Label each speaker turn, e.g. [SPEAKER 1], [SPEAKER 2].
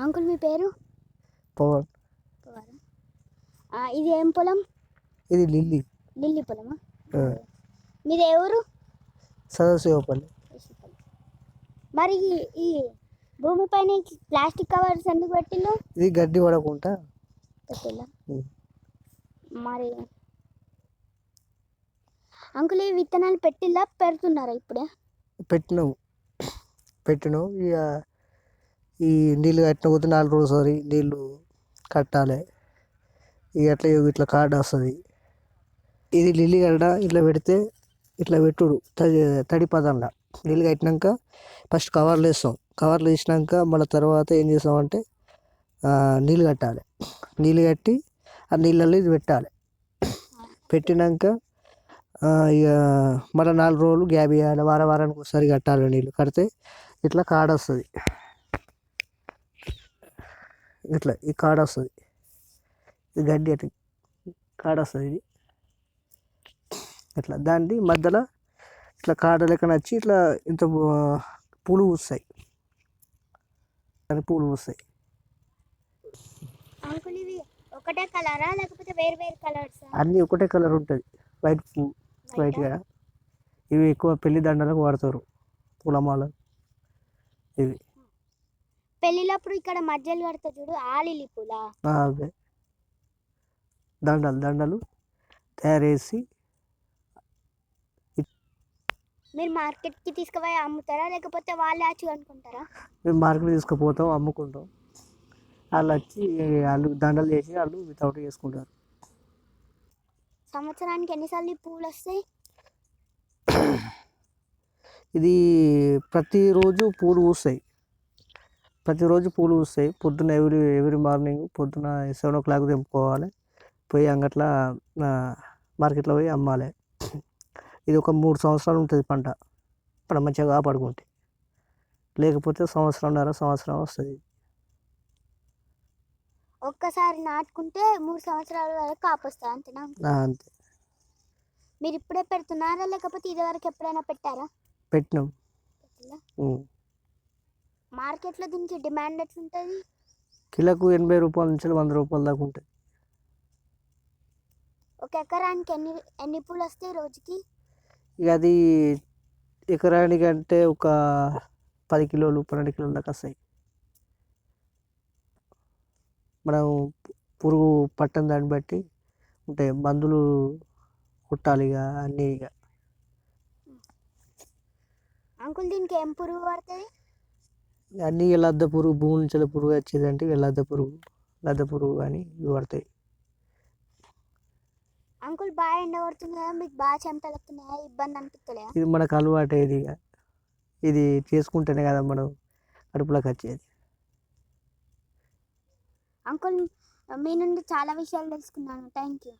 [SPEAKER 1] Uncle మీ పేరు?
[SPEAKER 2] పవన్.
[SPEAKER 1] ఇది ఏం పొలం?
[SPEAKER 2] ఇది లిల్లీ.
[SPEAKER 1] లిల్లీ పొలమా? మీది ఊరు?
[SPEAKER 2] సదాశివపల్లి.
[SPEAKER 1] మరి ఈ- భూమిపైన ఈ ప్లాస్టిక్ కవర్స్ ఎందుకు పెట్టిల్లు?
[SPEAKER 2] ఇది గడ్డి పడకుండా
[SPEAKER 1] పెట్టిల్లా. మరి అంకుల్ ఈ విత్తనాలు పెట్టిల్లా? పెడుతున్నారా ఇప్పుడే?
[SPEAKER 2] పెట్టినావు పెట్టినావు ఇక ఈ నీళ్ళు కట్టిన పోతే నాలుగు రోజులు ఒకసారి నీళ్ళు కట్టాలి. ఇక అట్లా ఇట్లా కార్డు వస్తుంది. ఇది లిల్లీ గడ్డ ఇట్లా పెడితే ఇట్లా పెట్టుడు తడి తడి పదంలో. నీళ్ళు కట్టినాక ఫస్ట్ కవర్లు వేస్తాం కవర్లు వేసినాక మళ్ళీ తర్వాత ఏం చేస్తామంటే నీళ్ళు కట్టాలి. నీళ్ళు కట్టి ఆ నీళ్ళల్లో ఇది పెట్టాలి. పెట్టినాక ఇక మళ్ళీ నాలుగు రోజులు గ్యాప్ ఇవ్వాలి వారం వారానికి ఒకసారి కట్టాలి నీళ్ళు. కడితే ఇట్లా కాడ వస్తుంది. ఇట్లా ఈ కాడ వస్తుంది. ఇది గడ్డి అటు కాడ వస్తుంది ఇది. ఇట్లా దాన్ని మధ్యలో ఇట్లా కాడ లెక్కన వచ్చి ఇట్లా ఇంత పూలు పూస్తాయి. అని పూలు పూస్తాయి.
[SPEAKER 1] ఒకటే కలరా? లేకపోతే వేరు వేరు కలర్స్
[SPEAKER 2] అన్నీ ఒకటే కలర్ ఉంటుంది. వైట్ పువ్వు వైట్గా ఇవి ఎక్కువ పెళ్ళి దండలకు వాడతారు. పూలమాల ఇవి.
[SPEAKER 1] పెళ్ళిళ్ళప్పుడు ఇక్కడ మధ్యలో కడతా చూడు ఆ లిల్లీ పూలా
[SPEAKER 2] అవే దండలు దండలు తయారు చేసి
[SPEAKER 1] మీరు మార్కెట్కి తీసుకుపోయి అమ్ముతారా? లేకపోతే వాళ్ళే వచ్చి అనుకుంటారా
[SPEAKER 2] మేము మార్కెట్ తీసుకుపోతాం అమ్ముకుంటాం. వాళ్ళు వచ్చి వాళ్ళు దండలు చేసి వాళ్ళు వితౌట్ చేసుకుంటారు.
[SPEAKER 1] సంవత్సరానికి ఎన్నిసార్లు ఈ పూలు వస్తాయి?
[SPEAKER 2] ఇది ప్రతిరోజు పూలు పూస్తాయి. ప్రతిరోజు పూలు పూస్తాయి పొద్దున్న ఎవ్రీ ఎవ్రీ మార్నింగ్ పొద్దున సెవెన్ ఓ క్లాక్ తెంపుకోవాలి. పోయి అంగట్ల మార్కెట్లో పోయి అమ్మాలి. ఇది ఒక మూడు సంవత్సరాలు ఉంటుంది పంట. పంట మంచిగా కాపాడుకుంటే. లేకపోతే సంవత్సరంన్నర సంవత్సరం వస్తుంది.
[SPEAKER 1] ఒక్కసారి నాటుకుంటే మూడు సంవత్సరాల వరకు కాపొస్తుంది అంతేనా?
[SPEAKER 2] అంతే.
[SPEAKER 1] మీరు ఇప్పుడే పెడుతున్నారా? లేకపోతే ఇది వరకు ఎప్పుడైనా పెట్టారా?
[SPEAKER 2] పెట్టినాం.
[SPEAKER 1] మార్కెట్లో దీనికి డిమాండ్ ఎట్లుంటుంది?
[SPEAKER 2] కిలోకు ఎనభై రూపాయల నుంచి వంద రూపాయల దాకా ఉంటుంది
[SPEAKER 1] ఒక ఎకరానికి ఎన్ని ఎన్ని పూలు వస్తాయి రోజుకి?
[SPEAKER 2] ఇక అది ఎకరానికి అంటే ఒక పది కిలోలు పన్నెండు కిలోల దాకా వస్తాయి. మనం పురుగు పట్టని దాన్ని బట్టి ఉంటాయి. మందులు కొట్టాలి ఇక అన్నీ ఇక.
[SPEAKER 1] అంకుల్ దీనికి ఏం పురుగు పడుతుంది?
[SPEAKER 2] అన్నీ లద్ద పురుగు భూమి నుంచి పురుగు వచ్చేది అంటే ఇక లద్ద పురుగు లద్ద పురుగు అని ఇవి పడతాయి.
[SPEAKER 1] అంకుల్ బాగా ఎండ పడుతుంది మీకు బాగా చెమటలు వస్తున్నాయా? ఇబ్బంది అనిపిస్తలేదా?
[SPEAKER 2] ఇది మనకు అలవాటు ఇది ఇక. ఇది చేసుకుంటేనే కదా మనం కడుపులోకి వచ్చేది.
[SPEAKER 1] అంకుల్ మీ నుండి చాలా విషయాలు తెలుసుకున్నాను. Thank you.